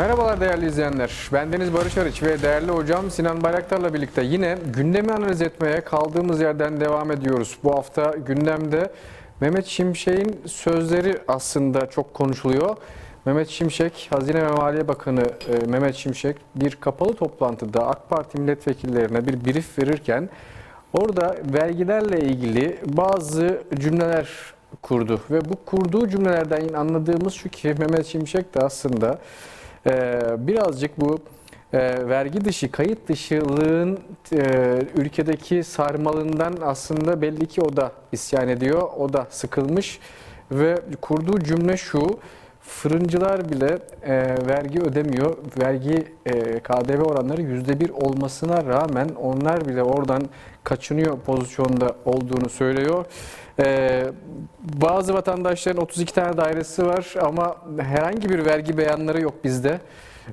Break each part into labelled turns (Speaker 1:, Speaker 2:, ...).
Speaker 1: Merhabalar değerli izleyenler. Ben Deniz Barış Arıç ve değerli hocam Sinan Bayraktar'la birlikte yine gündemi analiz etmeye kaldığımız yerden devam ediyoruz. Bu hafta gündemde Mehmet Şimşek'in sözleri aslında çok konuşuluyor. Mehmet Şimşek, Hazine ve Maliye Bakanı e, Mehmet Şimşek bir kapalı toplantıda AK Parti milletvekillerine bir brief verirken orada vergilerle ilgili bazı cümleler kurdu ve bu kurduğu cümlelerden anladığımız şu ki Mehmet Şimşek de aslında birazcık bu e, vergi dışı, kayıt dışılığın e, ülkedeki sarmalından aslında belli ki o da isyan ediyor, o da sıkılmış ve kurduğu cümle şu, fırıncılar bile e, vergi ödemiyor, vergi e, KDV oranları yüzde bir olmasına rağmen onlar bile oradan kaçınıyor pozisyonda olduğunu söylüyor. E, bazı vatandaşların 32 tane dairesi var ama herhangi bir vergi beyanları yok bizde.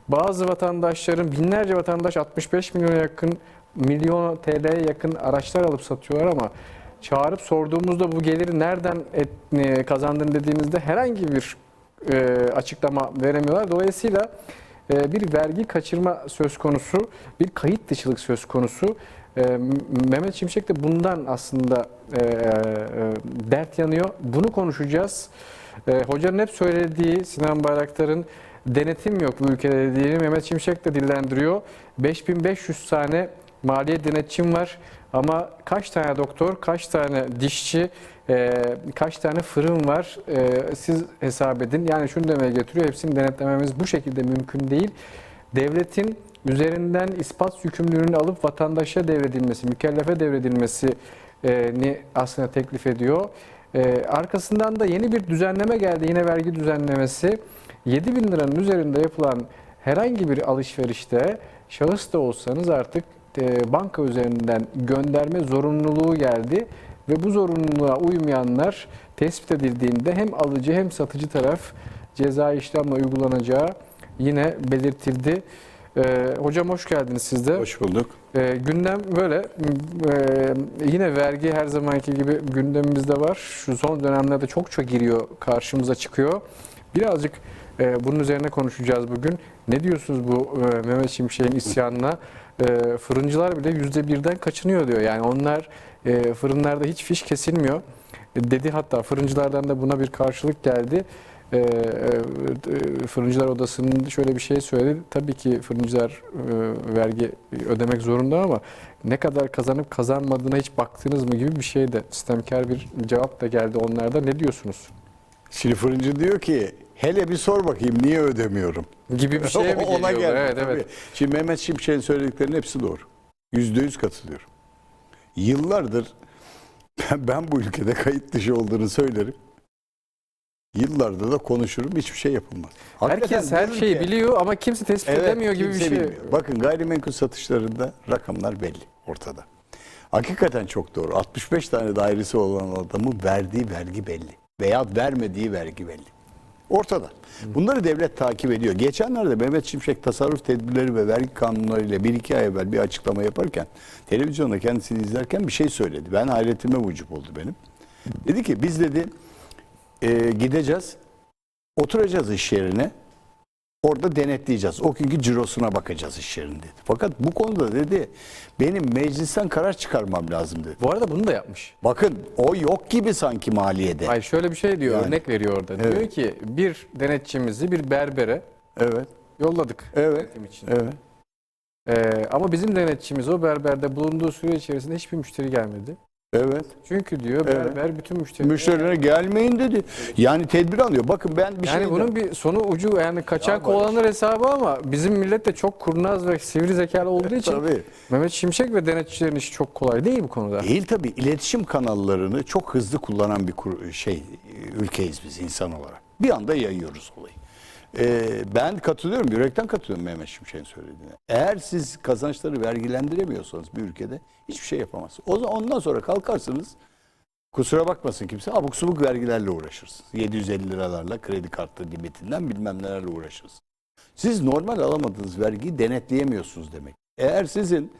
Speaker 1: Bazı vatandaşların binlerce vatandaş 65 milyona yakın milyon TL'ye yakın araçlar alıp satıyorlar ama çağırıp sorduğumuzda bu geliri nereden et, e, kazandın dediğimizde herhangi bir e, açıklama veremiyorlar. Dolayısıyla e, bir vergi kaçırma söz konusu, bir kayıt dışılık söz konusu. E, Mehmet Şimşek de bundan aslında e, e, dert yanıyor. Bunu konuşacağız. E, hocanın hep söylediği Sinan Bayraktar'ın denetim yok bu ülkede dediğini Mehmet Şimşek de dillendiriyor. 5500 tane maliye denetçim var ama kaç tane doktor, kaç tane dişçi, e, kaç tane fırın var e, siz hesap edin. Yani şunu demeye getiriyor hepsini denetlememiz bu şekilde mümkün değil. Devletin üzerinden ispat yükümlülüğünü alıp vatandaşa devredilmesi, mükellefe devredilmesini aslında teklif ediyor. E, arkasından da yeni bir düzenleme geldi. Yine vergi düzenlemesi. 7 bin liranın üzerinde yapılan herhangi bir alışverişte şahıs da olsanız artık e, banka üzerinden gönderme zorunluluğu geldi ve bu zorunluluğa uymayanlar tespit edildiğinde hem alıcı hem satıcı taraf ceza işlemle uygulanacağı yine belirtildi. E, hocam hoş geldiniz siz de.
Speaker 2: Hoş bulduk.
Speaker 1: E, gündem böyle. E, yine vergi her zamanki gibi gündemimizde var. Şu son dönemlerde çokça giriyor, karşımıza çıkıyor. Birazcık e, bunun üzerine konuşacağız bugün. Ne diyorsunuz bu e, Mehmet Şimşek'in isyanına? E, fırıncılar bile yüzde birden kaçınıyor diyor. Yani onlar e, fırınlarda hiç fiş kesilmiyor. E, dedi hatta fırıncılardan da buna bir karşılık geldi. E, e, Fırıncılar Odası'nın şöyle bir şey söyledi. Tabii ki fırıncılar e, vergi ödemek zorunda ama ne kadar kazanıp kazanmadığına hiç baktınız mı gibi bir şey de sistemkar bir cevap da geldi onlarda. Ne diyorsunuz?
Speaker 2: Şimdi fırıncı diyor ki hele bir sor bakayım niye ödemiyorum?
Speaker 1: Gibi bir şeye mi
Speaker 2: Ona
Speaker 1: geliyor?
Speaker 2: geldi.
Speaker 1: Evet,
Speaker 2: tabii.
Speaker 1: evet.
Speaker 2: Şimdi Mehmet Şimşek'in söylediklerinin hepsi doğru. Yüzde yüz katılıyorum. Yıllardır ben, ben bu ülkede kayıt dışı olduğunu söylerim. Yıllardır da konuşurum hiçbir şey yapılmaz.
Speaker 1: Herkes
Speaker 2: Hakikaten
Speaker 1: her
Speaker 2: bu
Speaker 1: şeyi
Speaker 2: ülke-
Speaker 1: biliyor ama kimse tespit
Speaker 2: Evet,
Speaker 1: edemiyor gibi bir şey.
Speaker 2: bilmiyor. Bakın gayrimenkul satışlarında rakamlar belli ortada. Hakikaten çok doğru. 65 tane dairesi olan adamın verdiği vergi belli. Veya vermediği vergi belli. Ortada. Bunları devlet takip ediyor. Geçenlerde Mehmet Şimşek tasarruf tedbirleri ve vergi kanunlarıyla bir iki ay evvel bir açıklama yaparken televizyonda kendisini izlerken bir şey söyledi. Ben hayretime mucuk oldu benim. Dedi ki biz dedi e, gideceğiz oturacağız iş yerine Orada denetleyeceğiz. O günkü cirosuna bakacağız iş yerinde dedi. Fakat bu konuda dedi benim meclisten karar çıkarmam lazım dedi.
Speaker 1: Bu arada bunu da yapmış.
Speaker 2: Bakın o yok gibi sanki maliyede.
Speaker 1: Hayır şöyle bir şey diyor,
Speaker 2: Yani.
Speaker 1: örnek veriyor orada. Diyor
Speaker 2: Evet.
Speaker 1: ki bir denetçimizi bir berbere
Speaker 2: Evet.
Speaker 1: yolladık.
Speaker 2: Evet.
Speaker 1: denetim için.
Speaker 2: Evet.
Speaker 1: Ee, ama bizim denetçimiz o berberde bulunduğu süre içerisinde hiçbir müşteri gelmedi.
Speaker 2: Evet.
Speaker 1: Çünkü diyor
Speaker 2: Evet.
Speaker 1: berber bütün müşterileri...
Speaker 2: Müşterilere gelmeyin dedi. Yani tedbir alıyor. Bakın ben bir
Speaker 1: yani
Speaker 2: şey
Speaker 1: bunun bir sonu ucu yani kaçan
Speaker 2: Ya
Speaker 1: kovalanır hesabı ama bizim millet de çok kurnaz ve sivri zekalı olduğu için
Speaker 2: Tabii.
Speaker 1: Mehmet Şimşek ve denetçilerin işi çok kolay değil bu konuda.
Speaker 2: Değil tabii. İletişim kanallarını çok hızlı kullanan bir şey ülkeyiz biz insan olarak. Bir anda yayıyoruz olayı. Ee, ben katılıyorum, yürekten katılıyorum Mehmet Şimşek'in söylediğine. Eğer siz kazançları vergilendiremiyorsanız bir ülkede hiçbir şey yapamazsınız. O zaman ondan sonra kalkarsınız, kusura bakmasın kimse, abuk subuk vergilerle uğraşırsınız. 750 liralarla kredi kartı limitinden bilmem nelerle uğraşırsınız. Siz normal alamadığınız vergiyi denetleyemiyorsunuz demek. Eğer sizin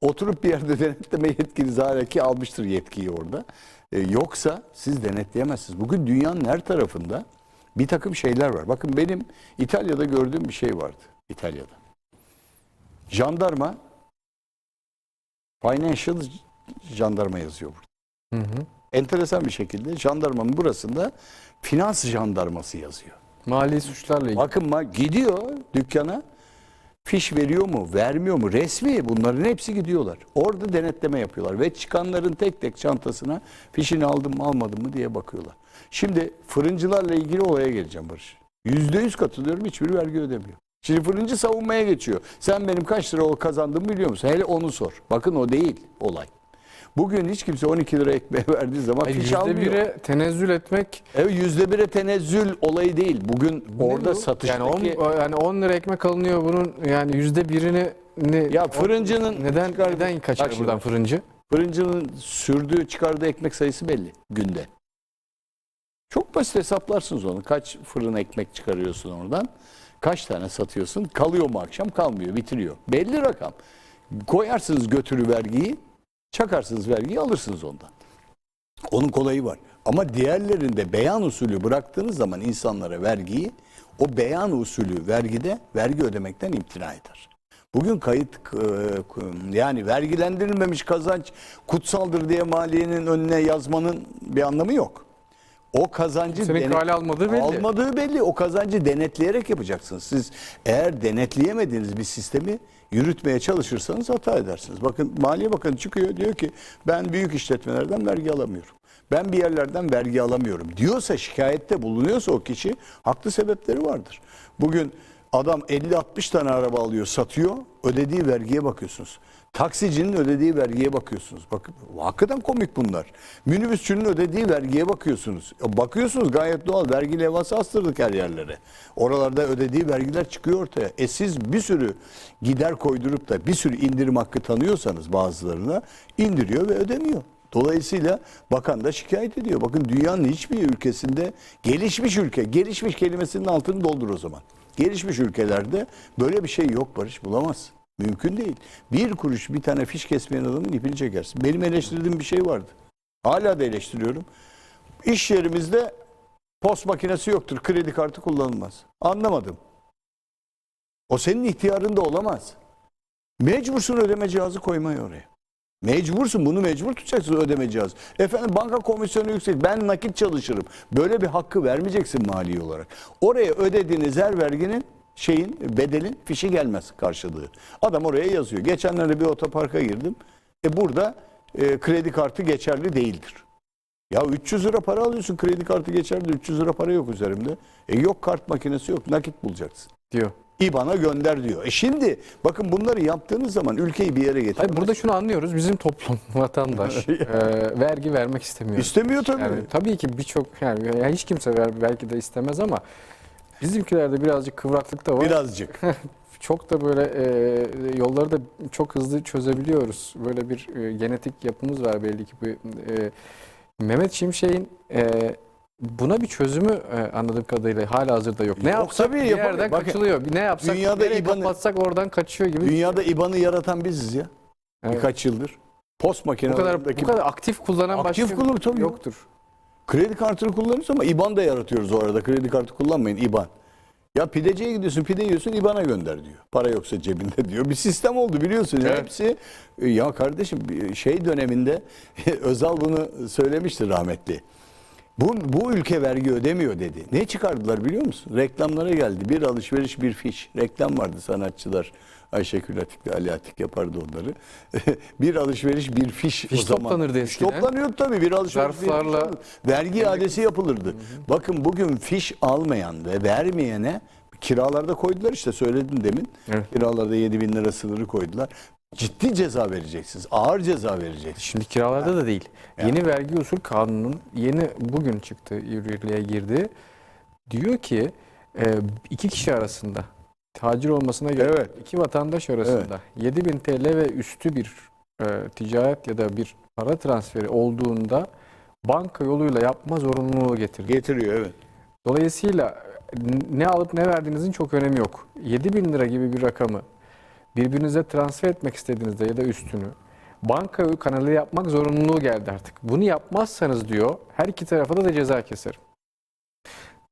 Speaker 2: oturup bir yerde denetleme yetkiniz hala ki almıştır yetkiyi orada. e, yoksa siz denetleyemezsiniz. Bugün dünyanın her tarafında bir takım şeyler var. Bakın benim İtalya'da gördüğüm bir şey vardı. İtalya'da. Jandarma Financial jandarma yazıyor burada.
Speaker 1: Hı hı.
Speaker 2: Enteresan bir şekilde jandarmanın burasında finans jandarması yazıyor.
Speaker 1: Mali suçlarla ilgili.
Speaker 2: Bakın ma- gidiyor dükkana fiş veriyor mu, vermiyor mu, resmi bunların hepsi gidiyorlar. Orada denetleme yapıyorlar ve çıkanların tek tek çantasına fişini aldım mı almadım mı diye bakıyorlar. Şimdi fırıncılarla ilgili olaya geleceğim Barış. Yüzde yüz katılıyorum hiçbir vergi ödemiyor. Şimdi fırıncı savunmaya geçiyor. Sen benim kaç lira kazandığımı biliyor musun? Hele onu sor. Bakın o değil olay. Bugün hiç kimse 12 lira ekmeğe verdiği zaman
Speaker 1: Hayır,
Speaker 2: fiş almıyor.
Speaker 1: bire tenezzül etmek
Speaker 2: Evet yüzde bire tenezzül olayı değil. Bugün orada
Speaker 1: ne bu?
Speaker 2: satıştaki...
Speaker 1: yani 10, yani 10 lira ekmek alınıyor bunun yani yüzde birini ne,
Speaker 2: Ya fırıncının
Speaker 1: neden
Speaker 2: çıkardığı-
Speaker 1: neden kaçar buradan fırıncı?
Speaker 2: Fırıncının sürdüğü çıkardığı ekmek sayısı belli günde. Çok basit hesaplarsınız onu. Kaç fırın ekmek çıkarıyorsun oradan? Kaç tane satıyorsun? Kalıyor mu akşam? Kalmıyor, bitiriyor. Belli rakam. Koyarsınız götürü vergiyi, çakarsınız vergiyi alırsınız ondan. Onun kolayı var. Ama diğerlerinde beyan usulü bıraktığınız zaman insanlara vergiyi, o beyan usulü vergide vergi ödemekten imtina eder. Bugün kayıt e, yani vergilendirilmemiş kazanç kutsaldır diye maliyenin önüne yazmanın bir anlamı yok. O kazancı
Speaker 1: Senin
Speaker 2: denet-
Speaker 1: almadığı belli.
Speaker 2: Almadığı belli. O kazancı denetleyerek yapacaksınız. Siz eğer denetleyemediğiniz bir sistemi yürütmeye çalışırsanız hata edersiniz. Bakın Maliye Bakanı çıkıyor diyor ki ben büyük işletmelerden vergi alamıyorum. Ben bir yerlerden vergi alamıyorum diyorsa şikayette bulunuyorsa o kişi haklı sebepleri vardır. Bugün adam 50-60 tane araba alıyor satıyor ödediği vergiye bakıyorsunuz. Taksicinin ödediği vergiye bakıyorsunuz. Bakın hakikaten komik bunlar. Minibüsçünün ödediği vergiye bakıyorsunuz. Bakıyorsunuz gayet doğal. Vergi levhası astırdık her yerlere. Oralarda ödediği vergiler çıkıyor ortaya. E siz bir sürü gider koydurup da bir sürü indirim hakkı tanıyorsanız bazılarına indiriyor ve ödemiyor. Dolayısıyla bakan da şikayet ediyor. Bakın dünyanın hiçbir ülkesinde gelişmiş ülke, gelişmiş kelimesinin altını doldur o zaman. Gelişmiş ülkelerde böyle bir şey yok Barış bulamaz. Mümkün değil. Bir kuruş bir tane fiş kesmeyen adamın ipini çekersin. Benim eleştirdiğim bir şey vardı. Hala da eleştiriyorum. İş yerimizde post makinesi yoktur. Kredi kartı kullanılmaz. Anlamadım. O senin ihtiyarın da olamaz. Mecbursun ödeme cihazı koymaya oraya. Mecbursun bunu mecbur tutacaksın ödeme cihazı. Efendim banka komisyonu yüksek ben nakit çalışırım. Böyle bir hakkı vermeyeceksin mali olarak. Oraya ödediğiniz her verginin şeyin bedelin fişi gelmez karşılığı. Adam oraya yazıyor. Geçenlerde bir otoparka girdim. E burada e, kredi kartı geçerli değildir. Ya 300 lira para alıyorsun kredi kartı geçerli 300 lira para yok üzerimde. E yok kart makinesi yok nakit bulacaksın.
Speaker 1: diyor.
Speaker 2: İBAN'a gönder diyor. E şimdi bakın bunları yaptığınız zaman ülkeyi bir yere
Speaker 1: Hayır,
Speaker 2: getirmez.
Speaker 1: burada şunu anlıyoruz. Bizim toplum, vatandaş e, vergi vermek istemiyor.
Speaker 2: İstemiyor tabii.
Speaker 1: Yani tabii ki birçok yani, yani hiç kimse ver, belki de istemez ama bizimkilerde birazcık kıvraklık da var.
Speaker 2: Birazcık.
Speaker 1: Çok da böyle e, yolları da çok hızlı çözebiliyoruz. Böyle bir e, genetik yapımız var belli ki. Bu, e, Mehmet Şimşek'in e, buna bir çözümü e, anladığım kadarıyla hala hazırda yok. Ne
Speaker 2: Yok
Speaker 1: yapsak
Speaker 2: tabii,
Speaker 1: bir yerden
Speaker 2: Bakın,
Speaker 1: kaçılıyor. Ne yapsak
Speaker 2: dünyada İBAN'ı-
Speaker 1: kapatsak oradan kaçıyor gibi.
Speaker 2: Dünyada IBAN'ı yaratan biziz ya.
Speaker 1: Evet.
Speaker 2: Birkaç yıldır. Post
Speaker 1: bu kadar
Speaker 2: makinelerindeki
Speaker 1: bu kadar aktif kullanan
Speaker 2: Aktif
Speaker 1: başka
Speaker 2: kullanım tabii yok.
Speaker 1: yoktur.
Speaker 2: Kredi kartını kullanıyoruz ama IBAN da yaratıyoruz o arada. Kredi kartı kullanmayın IBAN. Ya pideciye gidiyorsun pide yiyorsun IBAN'a gönder diyor. Para yoksa cebinde diyor. Bir sistem oldu biliyorsun.
Speaker 1: Evet.
Speaker 2: Hepsi e, ya kardeşim şey döneminde Özal bunu söylemişti rahmetli. Bu, bu ülke vergi ödemiyor dedi. Ne çıkardılar biliyor musun? Reklamlara geldi. Bir alışveriş bir fiş. Reklam vardı sanatçılar. Ayşegül Atik ve Ali Atik yapardı onları. bir alışveriş bir fiş,
Speaker 1: Fiş
Speaker 2: o zaman.
Speaker 1: toplanırdı eskiden.
Speaker 2: toplanıyordu tabii. Bir alışveriş bir fiş
Speaker 1: Zarflarla-.
Speaker 2: Vergi iadesi yapılırdı. Bakın bugün fiş almayan ve vermeyene kiralarda koydular işte söyledim demin.
Speaker 1: Evet.
Speaker 2: Kiralarda 7 bin lira sınırı koydular. Ciddi ceza vereceksiniz. Ağır ceza vereceksiniz.
Speaker 1: Şimdi kiralarda da değil.
Speaker 2: Ya.
Speaker 1: Yeni vergi usul kanunun yeni bugün çıktı, yürürlüğe girdi. Diyor ki e, iki kişi arasında tacir olmasına göre
Speaker 2: Evet.
Speaker 1: iki vatandaş arasında 7000 TL ve üstü bir e, ticaret ya da bir para transferi olduğunda banka yoluyla yapma zorunluluğu getirdi.
Speaker 2: Getiriyor evet.
Speaker 1: Dolayısıyla ne alıp ne verdiğinizin çok önemi yok. 7000 lira gibi bir rakamı birbirinize transfer etmek istediğinizde ya da üstünü banka kanalı yapmak zorunluluğu geldi artık. Bunu yapmazsanız diyor her iki tarafa da, da ceza keserim.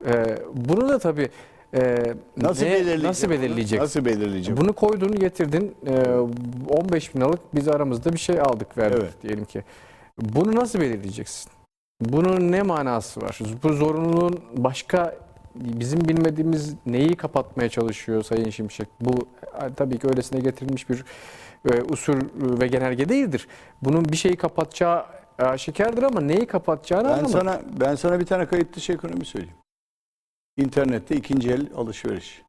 Speaker 1: Ee, bunu da tabii e,
Speaker 2: Nasıl
Speaker 1: neye-
Speaker 2: belirleyecek?
Speaker 1: Nasıl
Speaker 2: bunu?
Speaker 1: belirleyeceksin?
Speaker 2: Nasıl belirleyecek?
Speaker 1: Bunu koydun, getirdin. e, 15 bin liralık biz aramızda bir şey aldık verdik
Speaker 2: Evet.
Speaker 1: diyelim ki. Bunu nasıl belirleyeceksin? Bunun ne manası var? Bu zorunluluğun başka bizim bilmediğimiz neyi kapatmaya çalışıyor Sayın Şimşek? Bu e, tabii ki öylesine getirilmiş bir e, usul ve genelge değildir. Bunun bir şeyi kapatacağı aşikardır ama neyi kapatacağını
Speaker 2: Ben
Speaker 1: anlamadım.
Speaker 2: sana ben sana bir tane kayıt dışı ekonomi söyleyeyim. İnternette ikinci el alışveriş.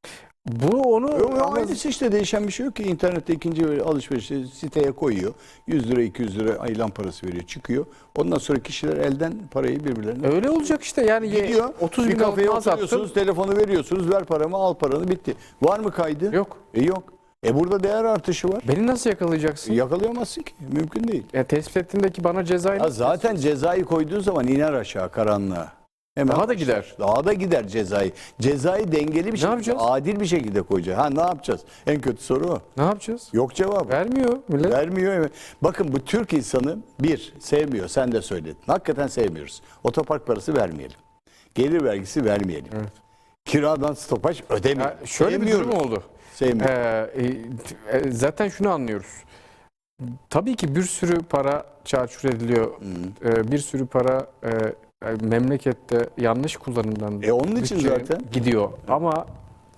Speaker 1: Bu onu
Speaker 2: Yok, aynısı işte değişen bir şey yok ki. İnternette ikinci el alışveriş siteye koyuyor. 100 lira 200 lira aylan parası veriyor çıkıyor. Ondan sonra kişiler elden parayı birbirlerine
Speaker 1: Öyle olacak işte yani ye-
Speaker 2: gidiyor.
Speaker 1: 30
Speaker 2: bir
Speaker 1: bin
Speaker 2: kafeye oturuyorsunuz, telefonu veriyorsunuz, ver paramı, al paranı, bitti. Var mı kaydı?
Speaker 1: Yok.
Speaker 2: E yok. E burada değer artışı var.
Speaker 1: Beni nasıl yakalayacaksın?
Speaker 2: E, yakalayamazsın ki. Mümkün değil.
Speaker 1: Ya tespit ettiğindeki bana cezayı
Speaker 2: Ya
Speaker 1: nasıl
Speaker 2: zaten cezayı koyduğun zaman iner aşağı karanlığa. Hemen
Speaker 1: Daha da gider.
Speaker 2: Daha da gider cezayı. Cezayı dengeli bir şekilde,
Speaker 1: yapacağız?
Speaker 2: adil bir şekilde koyacağız. Ha ne yapacağız? En kötü soru o.
Speaker 1: Ne yapacağız?
Speaker 2: Yok cevabı.
Speaker 1: Vermiyor millet.
Speaker 2: Vermiyor. Bakın bu Türk insanı bir sevmiyor. Sen de söyledin. Hakikaten sevmiyoruz. Otopark parası vermeyelim. Gelir vergisi vermeyelim.
Speaker 1: Evet.
Speaker 2: Kiradan stopaj ödemeyelim.
Speaker 1: Ya şöyle bir durum oldu.
Speaker 2: Sevmiyoruz.
Speaker 1: Ee, e, e, zaten şunu anlıyoruz. Tabii ki bir sürü para çarçur ediliyor. Ee, bir sürü para e, memlekette yanlış kullanımdan
Speaker 2: E onun için zaten.
Speaker 1: gidiyor. Ama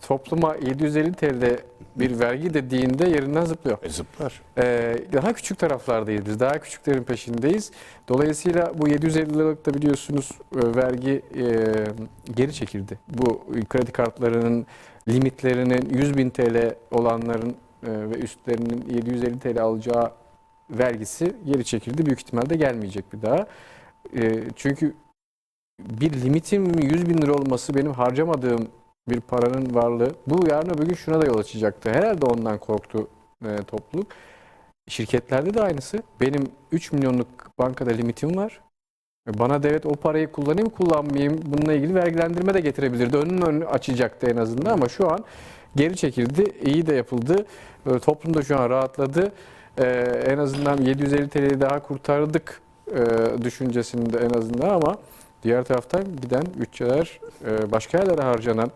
Speaker 1: topluma 750 TL bir vergi dediğinde yerinden zıplıyor.
Speaker 2: E, zıplar.
Speaker 1: Ee, daha küçük taraflardayız biz. Daha küçüklerin peşindeyiz. Dolayısıyla bu 750 liralık da biliyorsunuz e, vergi e, geri çekildi. Bu kredi kartlarının limitlerinin 100 bin TL olanların e, ve üstlerinin 750 TL alacağı vergisi geri çekildi. Büyük ihtimalle gelmeyecek bir daha. E, çünkü bir limitin 100 bin lira olması benim harcamadığım bir paranın varlığı bu yarın öbür gün şuna da yol açacaktı. Herhalde ondan korktu e, topluluk. Şirketlerde de aynısı. Benim 3 milyonluk bankada limitim var. Bana devlet o parayı kullanayım kullanmayayım bununla ilgili vergilendirme de getirebilirdi. Önünün önünü açacaktı en azından ama şu an geri çekildi. İyi de yapıldı. E, Toplum da şu an rahatladı. E, en azından 750 TL'yi daha kurtardık e, düşüncesinde en azından ama diğer taraftan giden bütçeler e, başka yerlere harcanan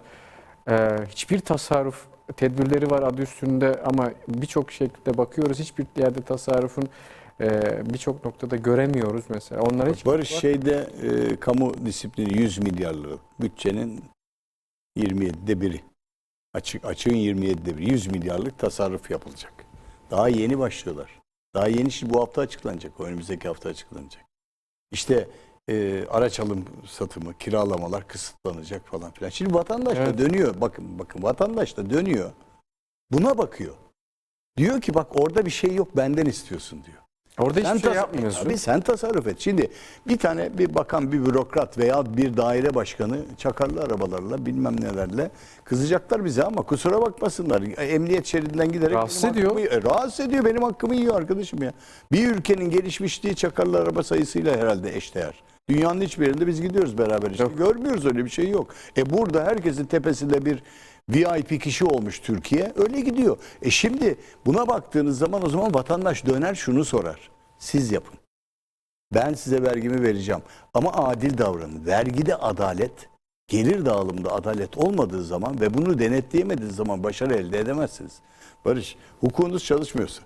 Speaker 1: e, hiçbir tasarruf tedbirleri var adı üstünde ama birçok şekilde bakıyoruz. Hiçbir yerde tasarrufun e, birçok noktada göremiyoruz mesela. Onlara hiç
Speaker 2: Barış şeyde e, kamu disiplini 100 milyar liralık bütçenin 27'de biri. Açık açığın 27'de biri. 100 milyarlık tasarruf yapılacak. Daha yeni başlıyorlar. Daha yeni şimdi bu hafta açıklanacak. Önümüzdeki hafta açıklanacak. İşte e, araç alım satımı, kiralamalar kısıtlanacak falan filan. Şimdi vatandaş da
Speaker 1: Evet.
Speaker 2: dönüyor. Bakın bakın vatandaş da dönüyor. Buna bakıyor. Diyor ki bak orada bir şey yok benden istiyorsun diyor.
Speaker 1: Orada hiçbir şey
Speaker 2: tas-
Speaker 1: yapmıyorsun.
Speaker 2: Tabii sen tasarruf et. Şimdi bir tane bir bakan, bir bürokrat veya bir daire başkanı çakarlı arabalarla bilmem nelerle kızacaklar bize ama kusura bakmasınlar. Emniyet şeridinden giderek
Speaker 1: Rahatsız
Speaker 2: benim
Speaker 1: ediyor.
Speaker 2: hakkımı- e, rahatsız ediyor. Benim hakkımı yiyor arkadaşım ya. Bir ülkenin gelişmişliği çakarlı araba sayısıyla herhalde eşdeğer. Dünyanın hiçbir yerinde biz gidiyoruz beraber işte.
Speaker 1: Yok.
Speaker 2: Görmüyoruz öyle bir şey yok. E burada herkesin tepesinde bir VIP kişi olmuş Türkiye. Öyle gidiyor. E şimdi buna baktığınız zaman o zaman vatandaş döner şunu sorar. Siz yapın. Ben size vergimi vereceğim. Ama adil davranın. Vergide adalet, gelir dağılımında adalet olmadığı zaman ve bunu denetleyemediğiniz zaman başarı elde edemezsiniz. Barış, hukukunuz çalışmıyorsa,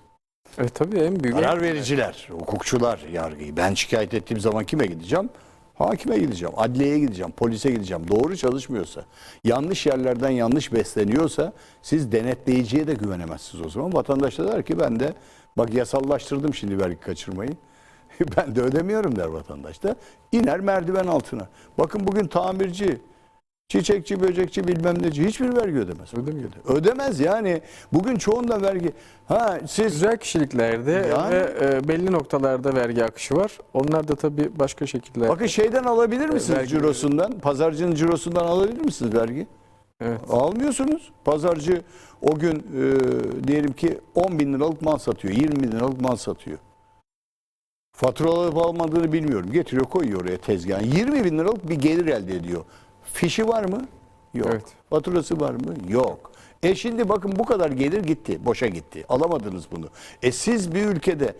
Speaker 1: E, tabii en büyük
Speaker 2: karar vericiler, hukukçular yargıyı. Ben şikayet ettiğim zaman kime gideceğim? Hakime gideceğim, adliyeye gideceğim, polise gideceğim. Doğru çalışmıyorsa, yanlış yerlerden yanlış besleniyorsa siz denetleyiciye de güvenemezsiniz o zaman. Vatandaş da der ki ben de bak yasallaştırdım şimdi vergi kaçırmayı. ben de ödemiyorum der vatandaş da. İner merdiven altına. Bakın bugün tamirci, çiçekçi, böcekçi bilmem neci hiçbir vergi ödemez.
Speaker 1: Ödemiyor.
Speaker 2: Ödemez yani. Bugün çoğunda vergi. Ha siz
Speaker 1: Güzel kişiliklerde
Speaker 2: Yani-
Speaker 1: ve e, belli noktalarda vergi akışı var. Onlar da tabii başka şekilde.
Speaker 2: Bakın şeyden alabilir misiniz
Speaker 1: vergi-
Speaker 2: cirosundan? Pazarcının cirosundan alabilir misiniz vergi?
Speaker 1: Evet.
Speaker 2: Almıyorsunuz. Pazarcı o gün e, diyelim ki 10 bin liralık mal satıyor, 20 bin liralık mal satıyor. Fatura alıp almadığını bilmiyorum. Getiriyor koyuyor oraya tezgahın. 20 bin liralık bir gelir elde ediyor. Fişi var mı? Yok.
Speaker 1: Evet.
Speaker 2: Faturası var mı? Yok. E şimdi bakın bu kadar gelir gitti. Boşa gitti. Alamadınız bunu. E siz bir ülkede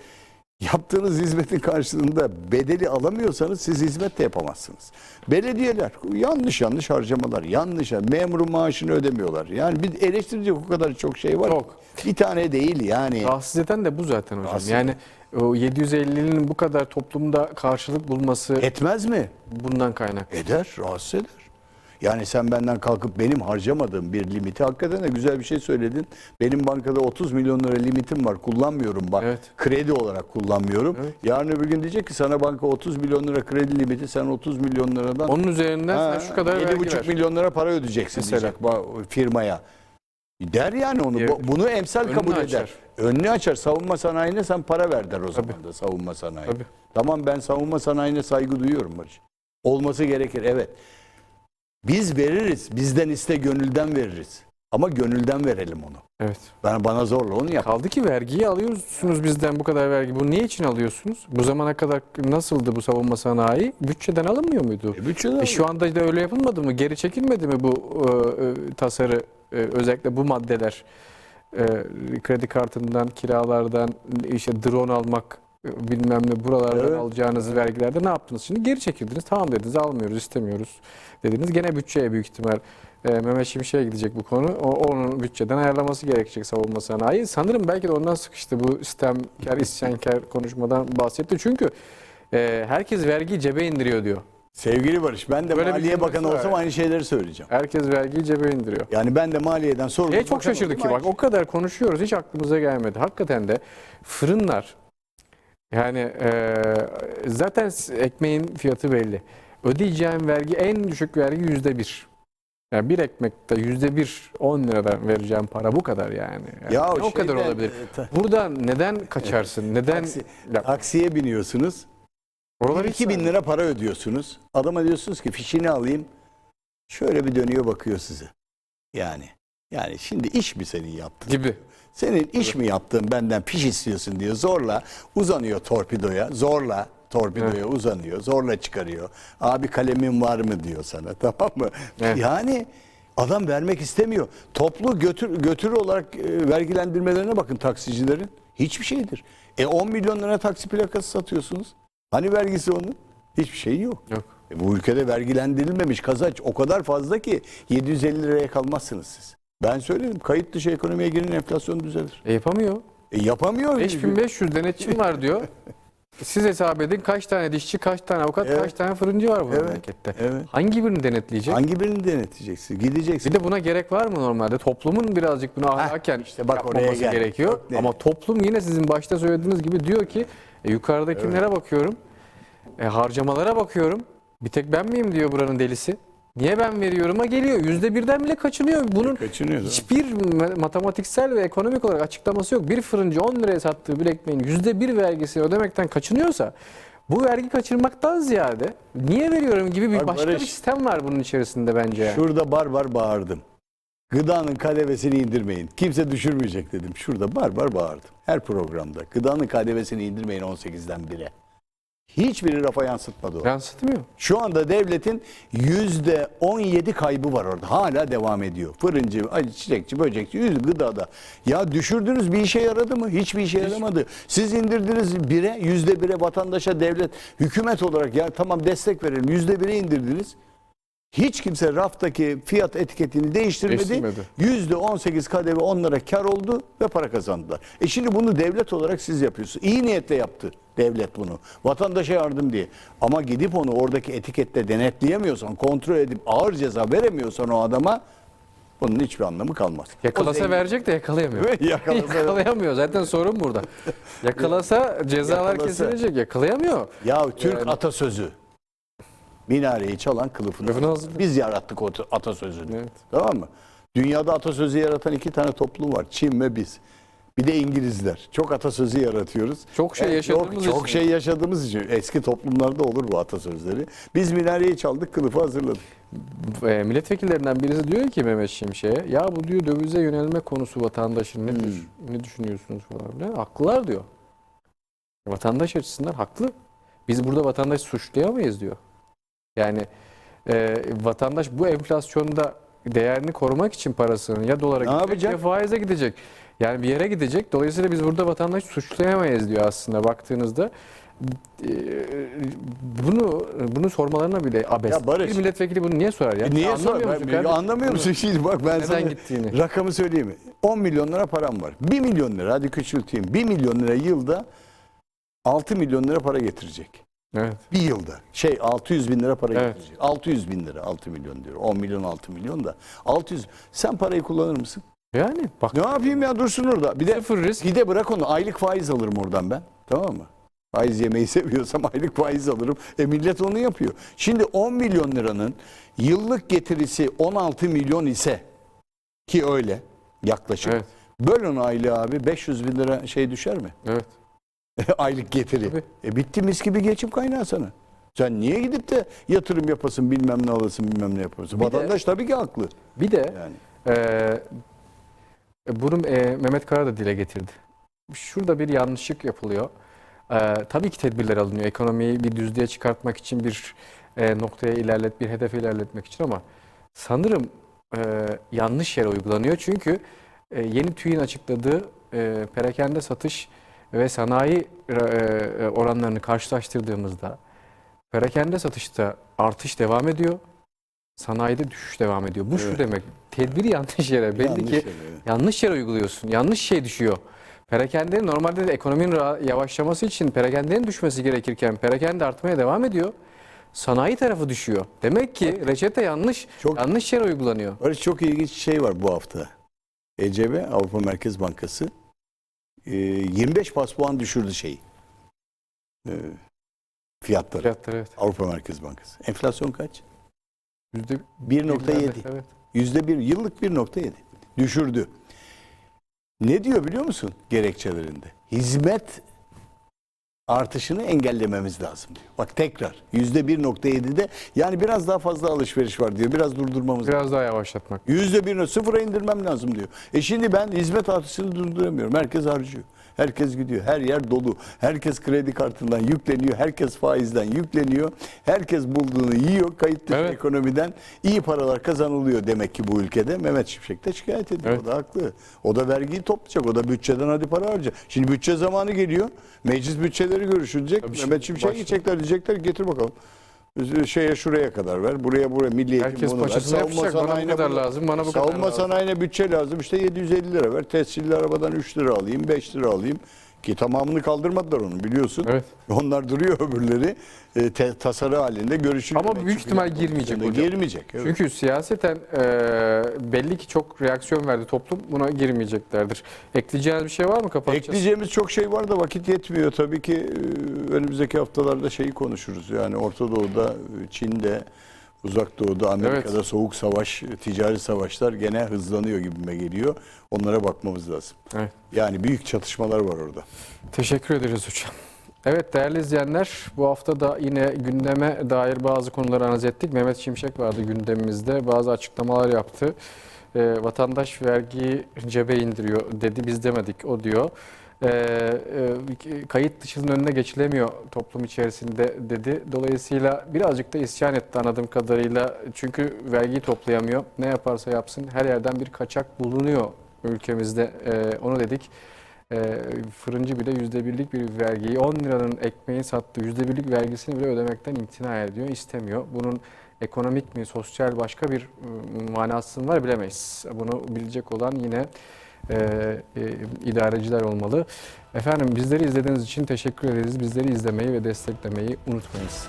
Speaker 2: Yaptığınız hizmetin karşılığında bedeli alamıyorsanız siz hizmet de yapamazsınız. Belediyeler yanlış yanlış harcamalar, yanlış memurun maaşını ödemiyorlar. Yani bir eleştirecek o kadar çok şey var.
Speaker 1: Çok.
Speaker 2: Bir tane değil yani.
Speaker 1: Rahatsız eden de bu zaten hocam.
Speaker 2: Rahatsız
Speaker 1: Yani o 750'nin bu kadar toplumda karşılık bulması
Speaker 2: Etmez mi?
Speaker 1: bundan kaynak.
Speaker 2: Eder, rahatsız eder. Yani sen benden kalkıp benim harcamadığım bir limiti hakikaten de güzel bir şey söyledin. Benim bankada 30 milyon lira limitim var kullanmıyorum bak.
Speaker 1: Evet.
Speaker 2: Kredi olarak kullanmıyorum.
Speaker 1: Evet.
Speaker 2: Yarın öbür gün diyecek ki sana banka 30 milyon lira kredi limiti sen 30 milyon liradan
Speaker 1: Onun üzerinden
Speaker 2: Ha,
Speaker 1: sen şu kadar vergi
Speaker 2: 7,5
Speaker 1: ver.
Speaker 2: milyon lira para ödeyeceksin
Speaker 1: Mesela.
Speaker 2: diyecek firmaya. Der yani onu.
Speaker 1: Evet.
Speaker 2: Bu- Bunu emsal
Speaker 1: Önünü
Speaker 2: kabul
Speaker 1: açar.
Speaker 2: eder. Önünü açar. Savunma sanayine sen para ver der o zaman da savunma sanayi.
Speaker 1: Tabii.
Speaker 2: Tamam ben savunma sanayine saygı duyuyorum Barış. Olması gerekir evet. Biz veririz. Bizden iste gönülden veririz. Ama gönülden verelim onu.
Speaker 1: Evet.
Speaker 2: Ben bana zorla onu yap.
Speaker 1: Kaldı ki vergiyi alıyorsunuz bizden bu kadar vergi. Bu niye için alıyorsunuz? Bu zamana kadar nasıldı bu savunma sanayi? Bütçeden alınmıyor muydu?
Speaker 2: E, bütçeden
Speaker 1: E şu anda da öyle yapılmadı mı? Geri çekilmedi mi bu e, e, tasarı e, özellikle bu maddeler? E, kredi kartından, kiralardan, işte drone almak bilmem ne buralardan
Speaker 2: Evet.
Speaker 1: alacağınız vergilerde ne yaptınız? Şimdi geri çekildiniz. Tamam dediniz almıyoruz, istemiyoruz dediniz. Gene bütçeye büyük ihtimal e, Mehmet Şimşek'e gidecek bu konu. O, onun bütçeden ayarlaması gerekecek savunma sanayi. Sanırım belki de ondan sıkıştı bu istemkar, isyankar konuşmadan bahsetti. Çünkü e, herkes vergiyi cebe indiriyor diyor.
Speaker 2: Sevgili Barış ben de
Speaker 1: Böyle
Speaker 2: Maliye Bakanı olsam
Speaker 1: yani.
Speaker 2: aynı şeyleri söyleyeceğim.
Speaker 1: Herkes vergiyi cebe indiriyor.
Speaker 2: Yani ben de maliyeden sorumlu.
Speaker 1: E çok şaşırdık ki bak o kadar konuşuyoruz hiç aklımıza gelmedi. Hakikaten de fırınlar yani e, zaten ekmeğin fiyatı belli. Ödeyeceğim vergi en düşük vergi yüzde bir. Yani bir ekmekte yüzde bir 10 liradan vereceğim para bu kadar yani. Yani
Speaker 2: Ya
Speaker 1: o kadar
Speaker 2: şeyden,
Speaker 1: olabilir.
Speaker 2: e,
Speaker 1: Buradan neden kaçarsın? Neden?
Speaker 2: Taksi- Taksiye biniyorsunuz.
Speaker 1: oralar hiç
Speaker 2: 2000 lira para ödüyorsunuz. Adama diyorsunuz ki fişini alayım. Şöyle bir dönüyor bakıyor size. Yani yani şimdi iş mi senin yaptın?
Speaker 1: gibi.
Speaker 2: Senin iş mi yaptın benden fiş istiyorsun diyor. Zorla uzanıyor torpidoya. Zorla torpidoya uzanıyor. Zorla çıkarıyor. Abi kalemin var mı diyor sana. Tamam mı?
Speaker 1: Evet.
Speaker 2: Yani adam vermek istemiyor. Toplu götür götürü olarak e, vergilendirmelerine bakın taksicilerin. Hiçbir şeydir. E 10 milyon lira taksi plakası satıyorsunuz. Hani vergisi onun? Hiçbir şey yok.
Speaker 1: Yok.
Speaker 2: E, bu ülkede vergilendirilmemiş kazanç o kadar fazla ki 750 liraya kalmazsınız siz. Ben söyledim kayıt dışı ekonomiye girin enflasyon düzelir.
Speaker 1: E yapamıyor.
Speaker 2: E, yapamıyor.
Speaker 1: 5500 denetçim var diyor. Siz hesap edin kaç tane dişçi, kaç tane avukat,
Speaker 2: Evet.
Speaker 1: kaç tane fırıncı var bu
Speaker 2: Evet,
Speaker 1: memlekette.
Speaker 2: evet.
Speaker 1: Hangi birini denetleyecek?
Speaker 2: Hangi birini denetleyeceksin? Gideceksin.
Speaker 1: Bir de buna gerek var mı normalde? Toplumun birazcık buna ahlaken
Speaker 2: işte bak oraya
Speaker 1: yapmaması
Speaker 2: gel.
Speaker 1: gerekiyor.
Speaker 2: Net.
Speaker 1: Ama toplum yine sizin başta söylediğiniz gibi diyor ki e, yukarıdakilere bakıyorum, e, harcamalara bakıyorum. Bir tek ben miyim diyor buranın delisi. Niye ben veriyorum'a geliyor. Yüzde birden bile kaçınıyor. Bunun
Speaker 2: Kaçınıyor.
Speaker 1: hiçbir ma- matematiksel ve ekonomik olarak açıklaması yok. Bir fırıncı 10 liraya sattığı bir ekmeğin yüzde bir vergisini ödemekten kaçınıyorsa bu vergi kaçırmaktan ziyade niye veriyorum gibi bir
Speaker 2: Bak
Speaker 1: başka
Speaker 2: Barış,
Speaker 1: bir sistem var bunun içerisinde bence. yani.
Speaker 2: Şurada bar bar bağırdım. Gıdanın kadevesini indirmeyin. Kimse düşürmeyecek dedim. Şurada bar bar bağırdım. Her programda. Gıdanın kadevesini indirmeyin 18'den 1'e. Hiçbiri rafa yansıtmadı o.
Speaker 1: Yansıtmıyor.
Speaker 2: Şu anda devletin yüzde 17 kaybı var orada. Hala devam ediyor. Fırıncı, çiçekçi, böcekçi, yüz gıdada. Ya düşürdünüz bir işe yaradı mı? Hiçbir işe yaramadı. Siz indirdiniz bire, yüzde bire vatandaşa devlet, hükümet olarak ya tamam destek verelim. Yüzde bire indirdiniz. Hiç kimse raftaki fiyat etiketini değiştirmedi. Yüzde 18 kademe onlara kar oldu ve para kazandılar. E şimdi bunu devlet olarak siz yapıyorsunuz. İyi niyetle yaptı devlet bunu. Vatandaşa yardım diye. Ama gidip onu oradaki etikette denetleyemiyorsan, kontrol edip ağır ceza veremiyorsan o adama bunun hiçbir anlamı kalmaz.
Speaker 1: Yakalasa
Speaker 2: zengin-
Speaker 1: verecek de yakalayamıyor.
Speaker 2: Yakalasa-
Speaker 1: Yakalayamıyor. Zaten sorun burada. Yakalasa cezalar
Speaker 2: Yakalasa.
Speaker 1: kesilecek. Yakalayamıyor.
Speaker 2: Ya Türk
Speaker 1: Yani-
Speaker 2: atasözü. Minareyi çalan kılıfını. Biz yarattık o atasözünü.
Speaker 1: Evet.
Speaker 2: Tamam mı? Dünyada atasözü yaratan iki tane toplum var. Çin ve biz. Bir de İngilizler. Çok atasözü yaratıyoruz.
Speaker 1: Çok şey
Speaker 2: Evet,
Speaker 1: yaşadığımız
Speaker 2: çok, çok
Speaker 1: için.
Speaker 2: şey yaşadığımız için. Eski toplumlarda olur bu atasözleri. Biz minareyi çaldık, kılıfı hazırladık.
Speaker 1: E, milletvekillerinden birisi diyor ki Mehmet Şimşek'e ya bu diyor dövize yönelme konusu vatandaşın nedir?
Speaker 2: Hmm.
Speaker 1: Ne düşünüyorsunuz falan filan. Haklılar diyor. Vatandaş açısından haklı. Biz burada vatandaşı suçlayamayız diyor. Yani e, vatandaş bu enflasyonda değerini korumak için parasını ya dolara
Speaker 2: Ne
Speaker 1: gidecek
Speaker 2: yapacak?
Speaker 1: ya faize gidecek. Yani bir yere gidecek. Dolayısıyla biz burada vatandaş suçlayamayız diyor aslında baktığınızda. Ee, Bunu bunu sormalarına bile abes.
Speaker 2: Ya Barış-
Speaker 1: bir milletvekili bunu niye sorar ya?
Speaker 2: E niye
Speaker 1: Anlamıyor
Speaker 2: sor?
Speaker 1: musun
Speaker 2: Ben-? Anlamıyor musun? Şimdi bak ben
Speaker 1: Neden
Speaker 2: sana
Speaker 1: gittiğini?
Speaker 2: rakamı söyleyeyim mi? 10 milyon lira param var. 1 milyon lira hadi küçülteyim. 1 milyon lira yılda 6 milyon lira para getirecek.
Speaker 1: Evet.
Speaker 2: Bir yılda. Şey 600 bin lira para
Speaker 1: Evet.
Speaker 2: getirecek. 600 bin lira 6 milyon diyor. 10 milyon 6 milyon da. 600. Sen parayı kullanır mısın?
Speaker 1: Yani bak
Speaker 2: Ne yapayım ya dursun orada. Bir de
Speaker 1: sıfır risk.
Speaker 2: bir de bırak onu aylık faiz alırım oradan ben. Tamam mı? Faiz yemeyi seviyorsam aylık faiz alırım. E millet onu yapıyor. Şimdi 10 milyon liranın yıllık getirisi 16 milyon ise ki öyle yaklaşık.
Speaker 1: Evet.
Speaker 2: Böl onu aylığı abi 500 bin lira şey düşer mi?
Speaker 1: Evet.
Speaker 2: aylık getiri.
Speaker 1: Tabii.
Speaker 2: E bitti mis gibi geçim kaynağı sana. Sen niye gidip de yatırım yapasın bilmem ne alasın bilmem ne yapasın.
Speaker 1: Bir de-
Speaker 2: Vatandaş tabii ki haklı.
Speaker 1: Bir de
Speaker 2: Yani.
Speaker 1: Ee, bunu e, Mehmet Kara da dile getirdi. Şurada bir yanlışlık yapılıyor. Ee, tabii ki tedbirler alınıyor. Ekonomiyi bir düzlüğe çıkartmak için bir e, noktaya ilerlet, bir hedefe ilerletmek için ama sanırım e, yanlış yere uygulanıyor. Çünkü e, yeni TÜİ'nin açıkladığı e, perakende satış ve sanayi e, e, oranlarını karşılaştırdığımızda perakende satışta artış devam ediyor. Sanayide düşüş devam ediyor. Bu şu
Speaker 2: Evet.
Speaker 1: demek. Tedbiri yanlış yere. Belli
Speaker 2: Yanlış
Speaker 1: ki
Speaker 2: yere, evet.
Speaker 1: yanlış yere uyguluyorsun. Yanlış şey düşüyor. Perakende normalde de ekonominin yavaşlaması için perakendenin düşmesi gerekirken perakende artmaya devam ediyor. Sanayi tarafı düşüyor. Demek ki reçete yanlış.
Speaker 2: Çok-
Speaker 1: yanlış yere uygulanıyor.
Speaker 2: Barış çok ilginç şey var bu hafta. ECB Avrupa Merkez Bankası e, 25 bas puan düşürdü şeyi. E, fiyatları.
Speaker 1: Fiyatları evet.
Speaker 2: Avrupa Merkez Bankası. Enflasyon kaç?
Speaker 1: Yüzde
Speaker 2: 1.7.
Speaker 1: Evet.
Speaker 2: Yüzde bir, yıllık 1.7. Düşürdü. Ne diyor biliyor musun gerekçelerinde? Hizmet artışını engellememiz lazım diyor. Bak tekrar yüzde 1.7'de yani biraz daha fazla alışveriş var diyor. Biraz durdurmamız lazım.
Speaker 1: Biraz daha yavaşlatmak.
Speaker 2: Yüzde birine sıfıra indirmem lazım diyor. E şimdi ben hizmet artışını durduramıyorum. Herkes harcıyor. Herkes gidiyor. Her yer dolu. Herkes kredi kartından yükleniyor. Herkes faizden yükleniyor. Herkes bulduğunu yiyor. Kayıt dışı
Speaker 1: Evet.
Speaker 2: ekonomiden iyi paralar kazanılıyor demek ki bu ülkede. Mehmet Şimşek de şikayet ediyor.
Speaker 1: Evet.
Speaker 2: O da haklı. O da vergiyi toplayacak. O da bütçeden hadi para harcayacak. Şimdi bütçe zamanı geliyor. Meclis bütçeleri görüşülecek.
Speaker 1: Tabii
Speaker 2: Mehmet Şimşek
Speaker 1: başta-
Speaker 2: gidecekler diyecekler getir bakalım. Şeye şuraya kadar ver. Buraya buraya milli eğitim
Speaker 1: Herkes
Speaker 2: bunu ver.
Speaker 1: paçasını
Speaker 2: Savunma
Speaker 1: yapacak. Bana bu kadar lazım, bana bu kadar
Speaker 2: Savunma
Speaker 1: lazım.
Speaker 2: sanayine bütçe lazım. İşte 750 lira ver. Tescilli arabadan 3 lira alayım, 5 lira alayım. Ki tamamını kaldırmadılar onu biliyorsun.
Speaker 1: Evet.
Speaker 2: Onlar duruyor öbürleri. E, te- tasarı halinde görüşülüyor.
Speaker 1: Ama büyük ihtimal girmeyecek hocam.
Speaker 2: Girmeyecek. Evet.
Speaker 1: Çünkü siyaseten e, belli ki çok reaksiyon verdi toplum. Buna girmeyeceklerdir. Ekleyeceğiniz bir şey var mı? Kapatacağız.
Speaker 2: Ekleyeceğimiz çok şey var da vakit yetmiyor. Tabii ki e, önümüzdeki haftalarda şeyi konuşuruz. Yani Orta Doğu'da, e, Çin'de, Uzak Doğu'da, Amerika'da
Speaker 1: Evet.
Speaker 2: soğuk savaş, ticari savaşlar gene hızlanıyor gibime geliyor. Onlara bakmamız lazım.
Speaker 1: Evet.
Speaker 2: Yani büyük çatışmalar var orada.
Speaker 1: Teşekkür ederiz hocam. Evet değerli izleyenler bu hafta da yine gündeme dair bazı konuları analiz ettik. Mehmet Şimşek vardı gündemimizde bazı açıklamalar yaptı. Ee, vatandaş vergiyi cebe indiriyor dedi biz demedik o diyor. Ee, e, kayıt dışının önüne geçilemiyor toplum içerisinde dedi. Dolayısıyla birazcık da isyan etti anladığım kadarıyla. Çünkü vergiyi toplayamıyor. Ne yaparsa yapsın her yerden bir kaçak bulunuyor ülkemizde. Ee, onu dedik. E, fırıncı bile yüzde birlik bir vergiyi 10 liranın ekmeği sattığı yüzde birlik vergisini bile ödemekten imtina ediyor, istemiyor. Bunun ekonomik mi, sosyal başka bir ıı, manası mı var bilemeyiz. Bunu bilecek olan yine e, e, idareciler olmalı. Efendim bizleri izlediğiniz için teşekkür ederiz. Bizleri izlemeyi ve desteklemeyi unutmayınız.